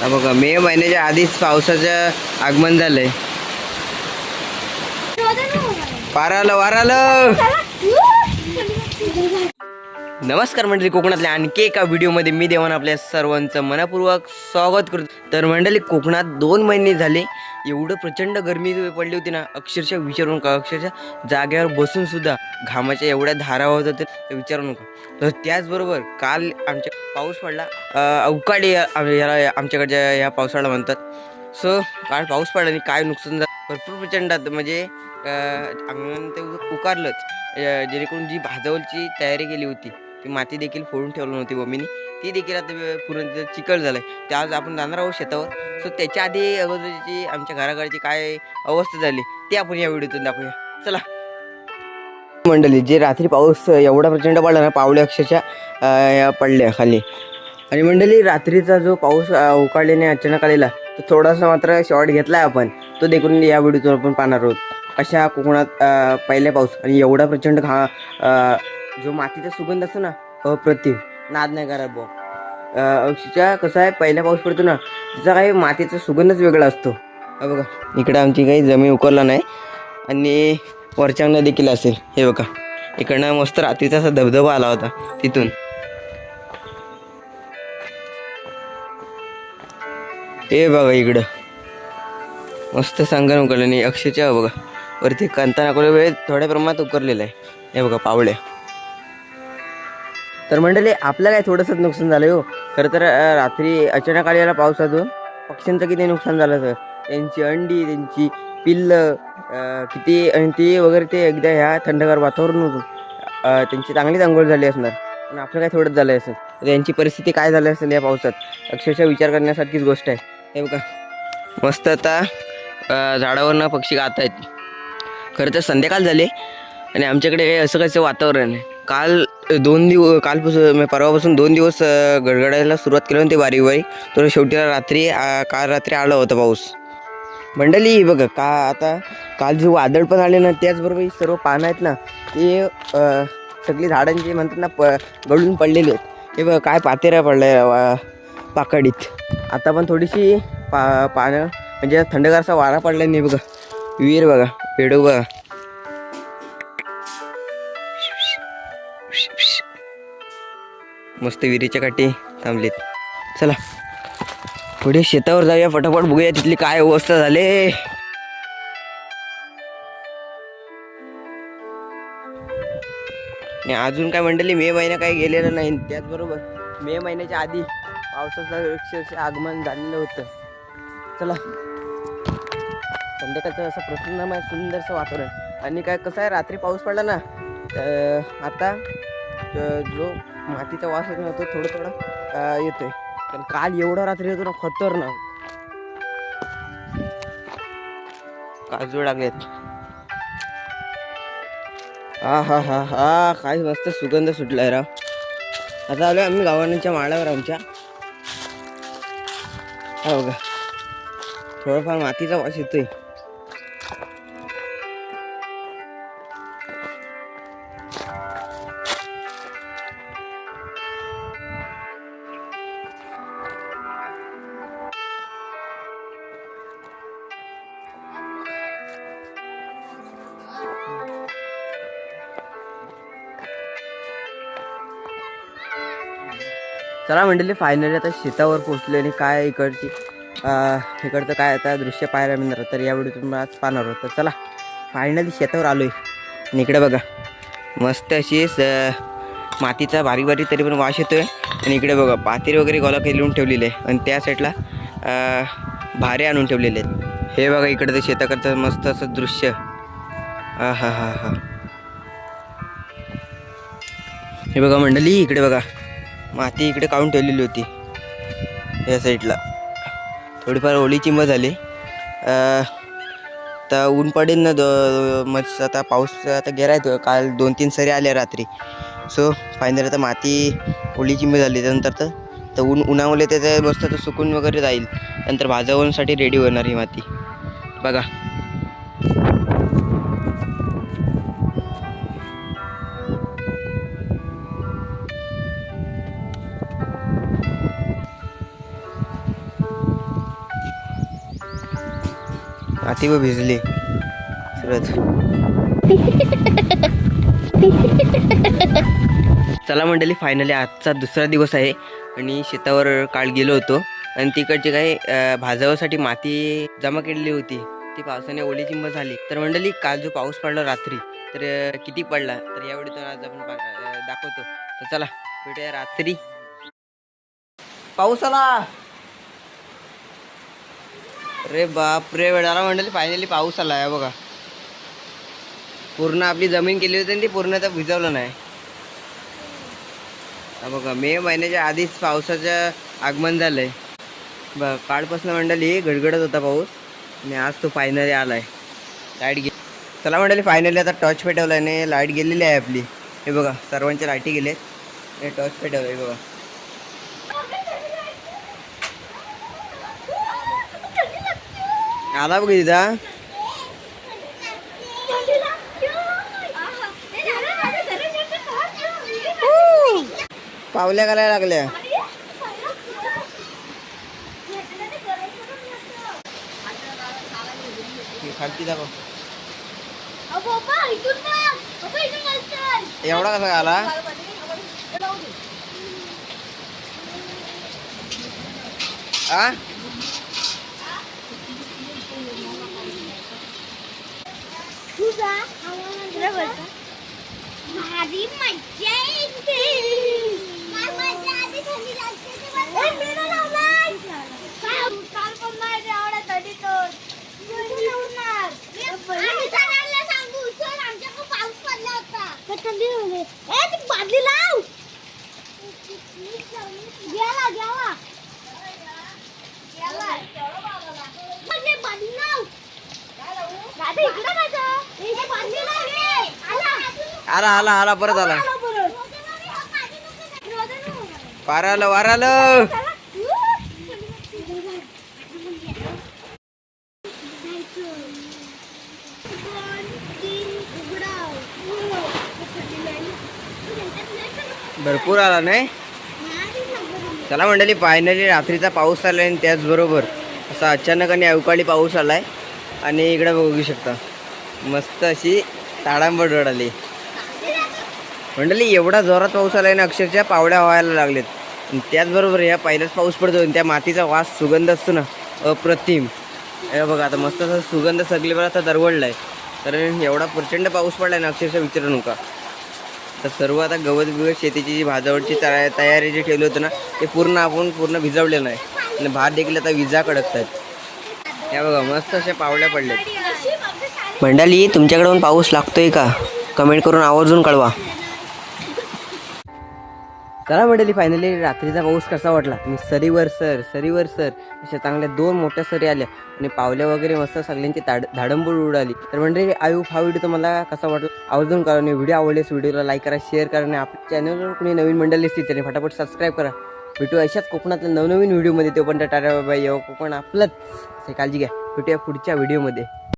हा बघा मे महिन्याच्या आधीच पावसाचं आगमन झालंय. पार आलं आलं. नमस्कार मंडळी कोकणातल्या आणखी एका व्हिडिओमध्ये मी देवान आपल्या सर्वांचं मनापूर्वक स्वागत करतो. तर मंडळी कोकणात दोन महिने झाले. एवढं प्रचंड गरमी पडली होती ना अक्षरशः विचारू नका अक्षरशः जागेवर बसून सुद्धा घामाच्या एवढ्या धारा होत होत्या तर विचारू नका. तर त्याचबरोबर काल आमच्या पाऊस पडला. अवकाळी याला आमच्याकडच्या ह्या पावसाळा म्हणतात. सो काल पाऊस पडला आणि काय नुकसान झालं? भरपूर प्रचंडात म्हणजे आम्ही ते उकारलंच. जेणेकरून जी भाजवलची तयारी केली होती ती माती देखील फोडून ठेवली नव्हती मम्मीनी. ती देखील आता वे- पूर्ण तिथं चिकट झालंय. ते आज आपण जाणार आहोत शेतावर. सो त्याच्या आधी अगोदरची आमच्या घराकडची काय अवस्था झाली ते आपण या व्हिडिओतून दाखवूया. चला. मंडळी जे रात्री पाऊस एवढा प्रचंड पडला ना पावले अक्षरशः पडल्या खाली. आणि मंडळी रात्रीचा जो पाऊस उकाळल्याने अचानक आलेला तो थोडासा मात्र शॉर्ट घेतलाय आपण. तो देखून या व्हिडिओतून आपण पाहणार आहोत. अशा कोकणात अं, पहिला पाऊस आणि एवढा प्रचंड घा जो मातीचा सुगंध असतो ना अप्रतिम. नाद नाही करा बुवा. अं, कसं आहे? पहिला पाऊस पडतो ना तिचा काही मातीचा सुगंधच वेगळा असतो. हे बघा. इकडे आमची काही जमीन उकरला नाही. आणि वरच्यानं देखील असेल. हे बघा. इकडनं मस्त रात्रीचा असा धबधबा आला होता तिथून. हे बघा इकडं. मस्त सांगण उकरलं नाही. अक्षरशः बघा. वरती कांता नाकोले वेळ थोड्या प्रमाणात उकरलेला आहे. हे बघा पावळ्या तर मंडळी आपलं काय थोडंसं नुकसान झालं हो. खरं तर रात्री अचानक आलेला पावसातून. पक्ष्यांचं किती नुकसान झालं सर त्यांची अंडी त्यांची पिल्लं किती आणि ती वगैरे ते एकदा ह्या थंडगार वातावरणातून अं, त्यांची चांगलीच आंघोळ झाली असणार. पण आपलं काय थोडंच झालं असेल त्यांची परिस्थिती काय झाली असेल या पावसात? अक्षरशः विचार करण्यासारखीच गोष्ट आहे. हे बघा. मस्त आता झाडावरनं पक्षी गात आहेत. खरं तर संध्याकाळ झाले आणि आमच्याकडे असं कसं वातावरण आहे. काल दोन दिवस कालपासून म्हणजे परवापासून दोन दिवस गडगडायला सुरुवात केली होती बारीक बारीक तर शेवटी रात्री काल रात्री आला होता पाऊस. मंडळी बघ बघा का आता काल जो वादळ पण आले ना त्याचबरोबर ही सर्व पानं आहेत ना ते सगळी झाडांची म्हणतात ना प गळून पडलेली आहेत. हे बघा काय पातेऱ्या पडल्या पाकडीत. आता पण थोडीशी पा पानं म्हणजे थंडगारचा वारा पडला नाही बघा. विहीर बघा पेडू बघा. मस्त विहिरीच्या काठी थांबलीत. चला. पुढे शेतावर जाऊया फटाफट बघूया तिथली काय अवस्था झाले. आणि अजून काय मंडळी मे महिना काही गेलेला नाही. त्याचबरोबर मे महिन्याच्या आधी पावसाचं वृक्ष आगमन झालेलं होतं. चला. संध्याकाळचं असं प्रसन्नमय सुंदरसं वातावरण. आणि काय कसं आहे? रात्री पाऊस पडला ना तर आता जो मातीचा वास येत नव्हतो थोडं थोडं येतोय. पण काल एवढा रात्री येतो ना खतरनाक. काजू लागलेत. हा हा हा हा काय मस्त सुगंध सुटलाय राव. आता आलोय आम्ही गावांच्या माळावर आमच्या. हो का थोडंफार मातीचा वास येतोय. चला मंडळी फायनली आता शेतावर पोचले आणि काय इकडची इकडचं काय आता दृश्य पाहायला मिळणार तर यावेळी तुम्ही आज पाहणार होतं चला फायनली शेतावर आलो आहे आणि इकडे बघा मस्त अशी मातीचा बारीक बारीक तरी पण वास येतोय. आणि इकडे बघा पातेरी वगैरे गोला लिहून ठेवलेले आहे. आणि त्या साईडला भारे आणून ठेवलेले आहेत. हे बघा इकडे ते शेताकडचं मस्त असं दृश्य. हा हा हा हा हे बघा मंडळी इकडे बघा. माती इकडे काढून ठेवलेली होती. या साईडला थोडीफार ओली चिंब झाली. तर आता ऊन पडेल ना दो मग आता पाऊस आता गेला येतो काल दोन तीन सरी आल्या रात्री. सो फायनल आता माती ओली चिंब झाली. त्यानंतर तर तर ऊन उन्हामुळे त्याचं मस्त तर सुकून वगैरे जाईल. नंतर भाजवण्यासाठी रेडी होणार ही माती. बघा. माती व भिजले. चला मंडळी फायनली आजचा दुसरा दिवस आहे आणि शेतावर काल गेलो होतो. आणि तिकडची काही भाजावासाठी माती जमा केलेली होती. ती पावसाने ओली चिंब झाली. तर मंडळी काल जो पाऊस पडला रात्री तर किती पडला? तर यावेळी तो आज आपण दाखवतो. तर चला भेटूया रात्री. पाऊस आला! अरे बाप रे वेळाला मंडळी फायनली पाऊस आला आहे बघा. पूर्ण आपली जमीन केली होती आणि ती पूर्ण आता भिजवलं नाही. हा बघा मे महिन्याच्या आधीच पावसाचं आगमन झालंय. बघ काळपासून मंडळी गडगडत होता पाऊस आणि आज तो फायनली आलाय. लाइट गे चला मंडळी फायनली आता टॉर्च पेटवला आणि लाइट गेलेली आहे आपली. हे बघा सर्वांच्या लाईटी गेले टॉर्च पेटवलं हे बघा. आला बघ पावल्या घालायला लागल्या. खालती दाखव. एवढा कसा आला आ भारी मज्जा येते काय मज्जा आधी थंडी लागते ते बघ. ए, मी नाही लावलाय. काल काल पण नाही एवढ्या थंडीत थंडी लावणार. आम्ही सरांना सांगू पडला होता. थंडी लावली ए ती बादली लाव. गेला गेला बादली बादली लाव इकडे आला. आला आला आला परत आला. आला परत. वार आलं वार आलं भरपूर आला नाही? चला मंडळी फायनली रात्रीचा पाऊस आला आणि त्याचबरोबर असा अचानक आणि अवकाळी पाऊस आलाय. आणि इकडे बघू शकता. मस्त अशी ताडांबड रडाली. मंडळी एवढा जोरात पाऊस आलाय ना अक्षरशः पावड्या व्हायला लागलेत. त्याचबरोबर ह्या पहिलाच पाऊस पडतो आणि त्या मातीचा वास सुगंध असतो ना अप्रतिम. हे बघा आता मस्त असा सुगंध सगळीवर आता आहे कारण एवढा प्रचंड पाऊस पडलाय ना अक्षरशः विचारू नका. तर सर्व आता गवत बिवत शेतीची जी भाजावडची तया- तयारी जी ठेवली होती ना ते पूर्ण आपण पूर्ण भिजवलेलं आहे. आणि भात देखील आता विजा कडकत आहेत या बघा मस्त अशा पावड्या पडल्यात. मंडळी तुमच्याकडून पाऊस लागतोय का? कमेंट करून आवर्जून कळवा. चला मंडळी फायनली रात्रीचा पाऊस कसा वाटला? मी सरीवर सर सरीवर सर अशा चांगल्या दोन मोठ्या सरी आल्या. आणि पावल्या वगैरे मस्त सगळ्यांची ताड धाडंबूळ उडाली. तर मंडळी आयु हा व्हिडिओ तुम्हाला कसा वाटला? आवर्जून करा आणि व्हिडिओ आवडल्यास व्हिडिओला लाईक करा शेअर करा आणि आपल्या चॅनलवर कुणी नवीन मंडळी असतील त्याने फटाफट सबस्क्राईब करा. भेटू अशाच कोकणातल्या नवनवीन व्हिडिओमध्ये तो पण टाटा येऊ कोकण आपलंच. काळजी घ्या. भेटूया पुढच्या व्हिडिओमध्ये